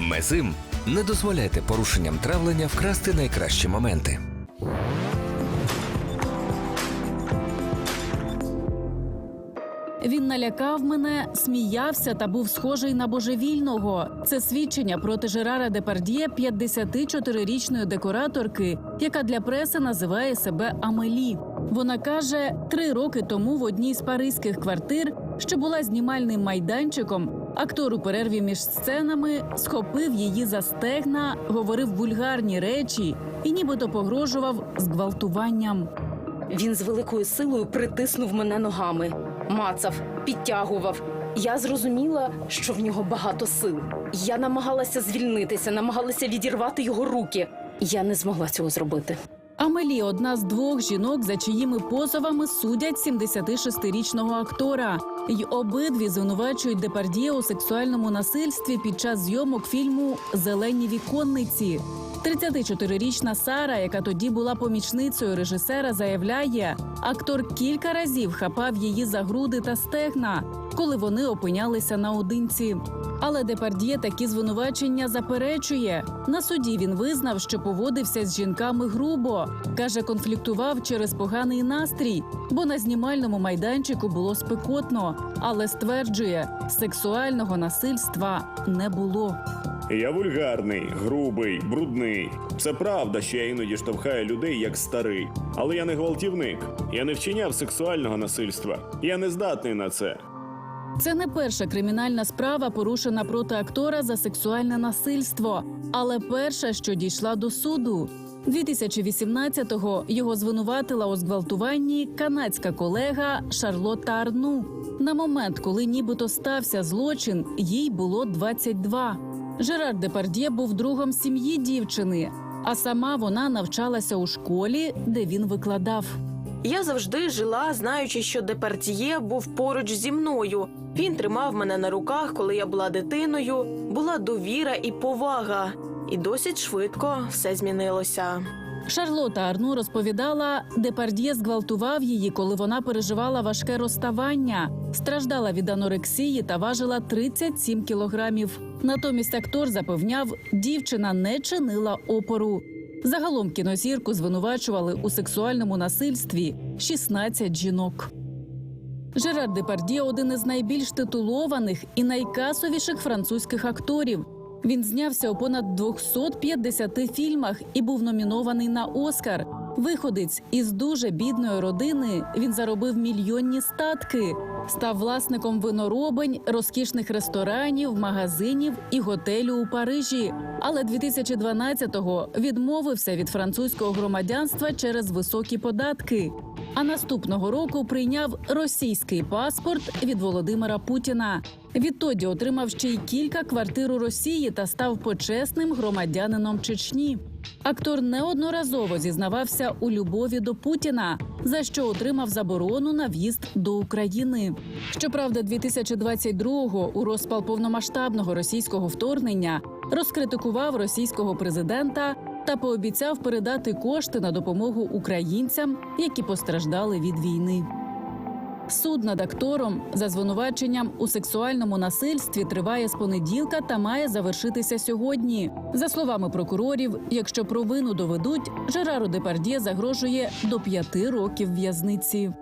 Мезим не дозволяйте порушенням травлення вкрасти найкращі моменти. Він налякав мене, сміявся та був схожий на божевільного. Це свідчення проти Жерара Депардіє, 54-річної декораторки, яка для преси називає себе Амелі. Вона каже, три роки тому в одній з паризьких квартир, що була знімальним майданчиком, актор у перерві між сценами схопив її за стегна, говорив вульгарні речі і нібито погрожував зґвалтуванням. Він з великою силою притиснув мене ногами, мацав, підтягував. Я зрозуміла, що в нього багато сил. Я намагалася звільнитися, намагалася відірвати його руки. Я не змогла цього зробити. Амелі одна з двох жінок, за чиїми позовами судять 76-річного актора. Й обидві звинувачують Депардіє у сексуальному насильстві під час зйомок фільму Зелені віконниці. 34-річна Сара, яка тоді була помічницею режисера, заявляє, актор кілька разів хапав її за груди та стегна, коли вони опинялися наодинці. Але Депардіє такі звинувачення заперечує. На суді він визнав, що поводився з жінками грубо. каже, конфліктував через поганий настрій, бо на знімальному майданчику було спекотно. Але стверджує, сексуального насильства не було. Я вульгарний, грубий, брудний. Це правда, що я іноді штовхаю людей як старий. Але я не гвалтівник. Я не вчиняв сексуального насильства. Я не здатний на це. Це не перша кримінальна справа, порушена проти актора за сексуальне насильство, але перша, що дійшла до суду. 2018-го його звинуватила у зґвалтуванні канадська колега Шарлотта Арну. На момент, коли нібито стався злочин, їй було 22. Жерар Депардє був другом сім'ї дівчини, а сама вона навчалася у школі, де він викладав. Я завжди жила, знаючи, що Депардіє був поруч зі мною. Він тримав мене на руках, коли я була дитиною. Була довіра і повага. І досить швидко все змінилося. Шарлота Арну розповідала, Депард'є зґвалтував її, коли вона переживала важке розставання, страждала від анорексії та важила 37 кілограмів. Натомість актор запевняв, дівчина не чинила опору. Загалом кінозірку звинувачували у сексуальному насильстві 16 жінок. Жерар Депардє один із найбільш титулованих і найкасовіших французьких акторів. Він знявся у понад 250 фільмах і був номінований на Оскар. Виходець із дуже бідної родини. Він заробив мільйонні статки, став власником виноробень, розкішних ресторанів, магазинів і готелю у Парижі. Але 2012-го відмовився від французького громадянства через високі податки. А наступного року прийняв російський паспорт від Володимира Путіна. Відтоді отримав ще й кілька квартир у Росії та став почесним громадянином Чечні. Актор неодноразово зізнавався у любові до Путіна, за що отримав заборону на в'їзд до України. Щоправда, 2022-го у розпал повномасштабного російського вторгнення розкритикував російського президента та пообіцяв передати кошти на допомогу українцям, які постраждали від війни. Суд над актором за звинуваченням у сексуальному насильстві триває з понеділка та має завершитися сьогодні. За словами прокурорів, якщо провину доведуть, Жерару Депардє загрожує до п'яти років в'язниці.